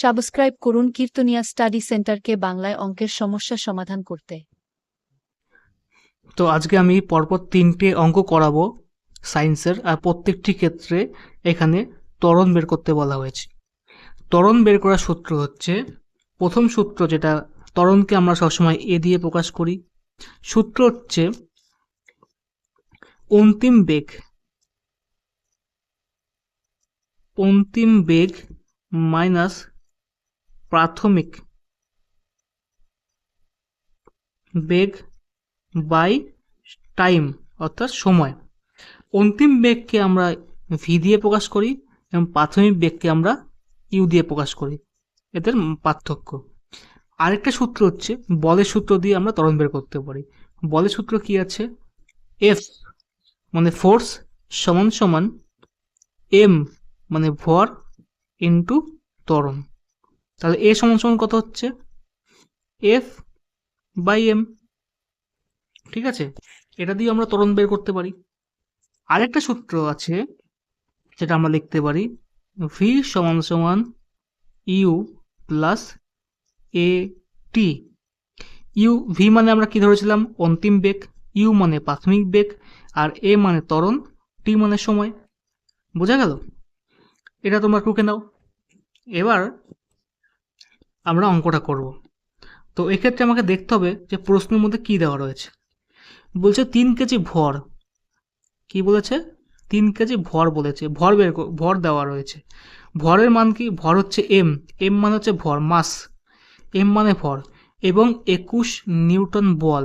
Subscribe করুন কীর্তনিয়া study সেন্টারকে বাংলায় অঙ্কের সমস্যা সমাধান করতে। তো আজকে আমি পরপর তিনটে অঙ্ক করাবো সায়েন্সের, আর প্রত্যেকটি ক্ষেত্রে এখানে ত্বরণ বের করতে বলা হয়েছে। ত্বরণ বের করার সূত্র হচ্ছে, প্রথম সূত্র যেটা ত্বরণকে আমরা সবসময় এ দিয়ে প্রকাশ করি, সূত্র হচ্ছে অন্তিম বেগ অন্তিম বেগ মাইনাস প্রাথমিক। বেগ বাই টাইম, অর্থাৎ সময়। অন্তিম বেগকে আমরা ভি দিয়ে প্রকাশ করি এবং প্রাথমিক বেগকে আমরা ইউ দিয়ে প্রকাশ করি। এদের পার্থক্য। আরেকটা সূত্র হচ্ছে, বলের সূত্র দিয়ে আমরা ত্বরণ বের করতে পারি। বলের সূত্র কি আছে? এফ মানে ফোর্স সমান সমান এম মানে ভর ইন্টু ত্বরণ। তাহলে এ সমান সমান কত হচ্ছে? এফ বাই এম ঠিক আছে? এটা দিয়ে আমরা তরণ বের করতে পারি। আরেকটা সূত্র আছে, যেটা আমরা লিখতে পারি ভি সমান সমান U plus A T U V মানে আমরা কি ধরেছিলাম? অন্তিম বেগ। ইউ মানে প্রাথমিক বেগ আর এ মানে ত্বরণ। টি মানে সময়। বোঝা গেল? এটা তোমরা টুকে নাও। এবার আমরা অঙ্কটা করব। তো এক্ষেত্রে আমাকে দেখতে হবে যে প্রশ্নের মধ্যে কি দেওয়া রয়েছে। বলছে তিন কেজি ভর। কি বলেছে? তিন কেজি ভর বলেছে। ভর বের ভর দেওয়া রয়েছে। ভরের মান কি? ভর হচ্ছে এম এম মানে হচ্ছে ভর, মাস। এম মানে ভর। এবং একুশ নিউটন বল।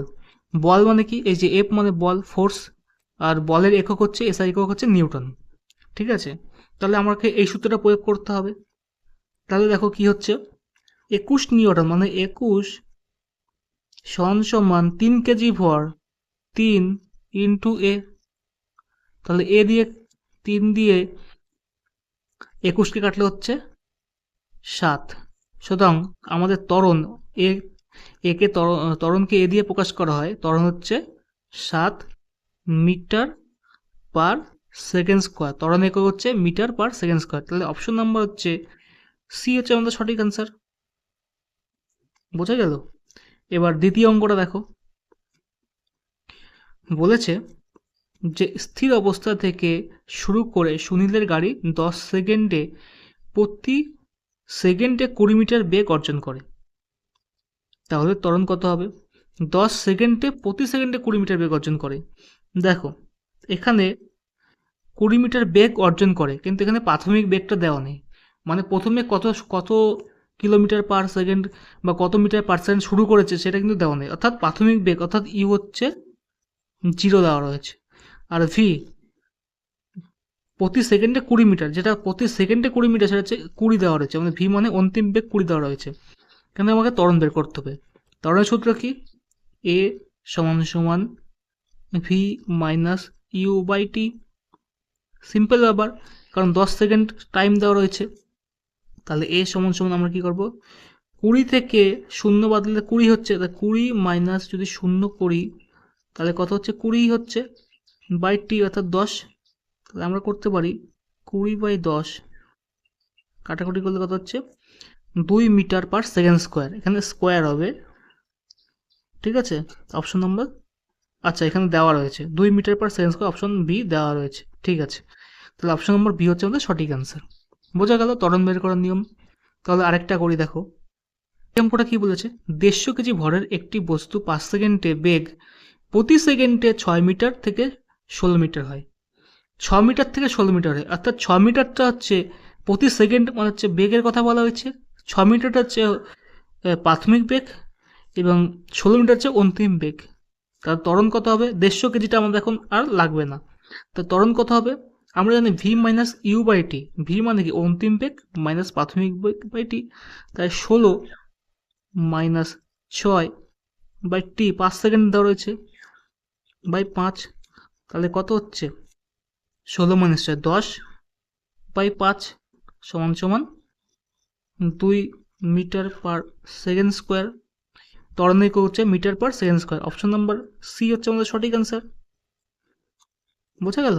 বল মানে কি? এই যে এফ মানে বল ফোর্স আর বলের একক হচ্ছে এসআই একক হচ্ছে নিউটন। ঠিক আছে? তাহলে আমাকে এই সূত্রটা প্রয়োগ করতে হবে। তাহলে দেখো কি হচ্ছে? একুশ নিউটন মানে একুশ সমান সমান তিন কেজি ভর, তিন ইন্টু এ। তাহলে এ দিয়ে, তিন দিয়ে একুশকে কাটলে হচ্ছে সাত। সুতরাং আমাদের তরণ এ, একে ত্বরণকে এ দিয়ে প্রকাশ করা হয়। তরণ হচ্ছে সাত মিটার পার সেকেন্ড স্কোয়ার। তরণ একক হচ্ছে মিটার পার সেকেন্ড স্কোয়ার। তাহলে অপশন নাম্বার হচ্ছে, সি হচ্ছে আমাদের সঠিক অ্যান্সার। বোঝা গেল? এবার দ্বিতীয় অঙ্কটা দেখো। বলেছে যে স্থির অবস্থা থেকে শুরু করে সুনীলের গাড়ি দশ সেকেন্ডে প্রতি সেকেন্ডে কুড়ি মিটার বেগ অর্জন করে। তাহলে ত্বরণ কত হবে? দশ সেকেন্ডে প্রতি সেকেন্ডে কুড়ি মিটার বেগ অর্জন করে। দেখো, এখানে কুড়ি মিটার বেগ অর্জন করে, কিন্তু এখানে প্রাথমিক বেগটা দেওয়া নেই। মানে প্রথমে কত কত কিলোমিটার পার সেকেন্ড বা কত মিটার পার সেকেন্ড শুরু করেছে সেটা কিন্তু দেওয়া নেই। অর্থাৎ প্রাথমিক বেগ, অর্থাৎ ইউ হচ্ছে জিরো দেওয়া রয়েছে। আর ভি প্রতি সেকেন্ডে কুড়ি মিটার, যেটা প্রতি সেকেন্ডে কুড়ি মিটার, সেটা হচ্ছে কুড়ি দেওয়া রয়েছে। মানে ভি মানে অন্তিম বেগ কুড়ি দেওয়া রয়েছে। কিন্তু আমাকে ত্বরণ বের করতে হবে। ত্বরণের সূত্র কি? এ সমান সমান V minus U by T simple ব্যাপার, কারণ দশ সেকেন্ড টাইম দেওয়া রয়েছে। তাহলে এ সমান সমান আমরা কি করব? কুড়ি থেকে শূন্য বাদ দিলে কুড়ি হচ্ছে তাহলে কুড়ি মাইনাস যদি শূন্য করি, তাহলে কত হচ্ছে? কুড়ি হচ্ছে বাই টি অর্থাৎ দশ। তাহলে আমরা করতে পারি কুড়ি বাই দশ কাটাকুটি করলে কত হচ্ছে? দুই মিটার পার সেকেন্ড স্কোয়ার এখানে স্কোয়ার হবে। ঠিক আছে? অপশন নম্বর আচ্ছা এখানে দেওয়া রয়েছে। দুই metre per second square option B দেওয়া রয়েছে। ঠিক আছে। তাহলে অপশন নম্বর বি হচ্ছে আমাদের সঠিক অ্যান্সার বোঝা গেল ত্বরণ বের করার নিয়ম। তাহলে আরেকটা করি দেখো। অঙ্কটা কি বলেছে? দেড়শো কেজি ভরের একটি বস্তু পাঁচ সেকেন্ডে বেগ প্রতি সেকেন্ডে ছয় মিটার থেকে ষোলো মিটার হয়। ছ মিটার থেকে ষোলো মিটার হয়। অর্থাৎ ছ মিটারটা হচ্ছে প্রতি সেকেন্ড মানে হচ্ছে বেগের কথা বলা হয়েছে। ছ মিটারটা হচ্ছে প্রাথমিক বেগ এবং ষোলো মিটার হচ্ছে অন্তিম বেগ। তার ত্বরণ কত হবে? দেড়শো কেজিটা আমাদের এখন আর লাগবে না। তো ত্বরণ কত হবে? আমরা জানি V minus U by T V মানে কি? অন্তিম বেগ মাইনাস প্রাথমিক বেগ বাই টি তাই ষোলো মাইনাস ছয় বাই টি পাঁচ সেকেন্ড দেওয়া রয়েছে বাই পাঁচ। তাহলে কত হচ্ছে? ষোলো মাইনাস ছয়, দশ বাই পাঁচ সমান সমান দুই মিটার পার সেকেন্ড স্কোয়ার ত্বরণিক হচ্ছে metre per second square option number C হচ্ছে আমাদের সঠিক অ্যান্সার বোঝা গেল?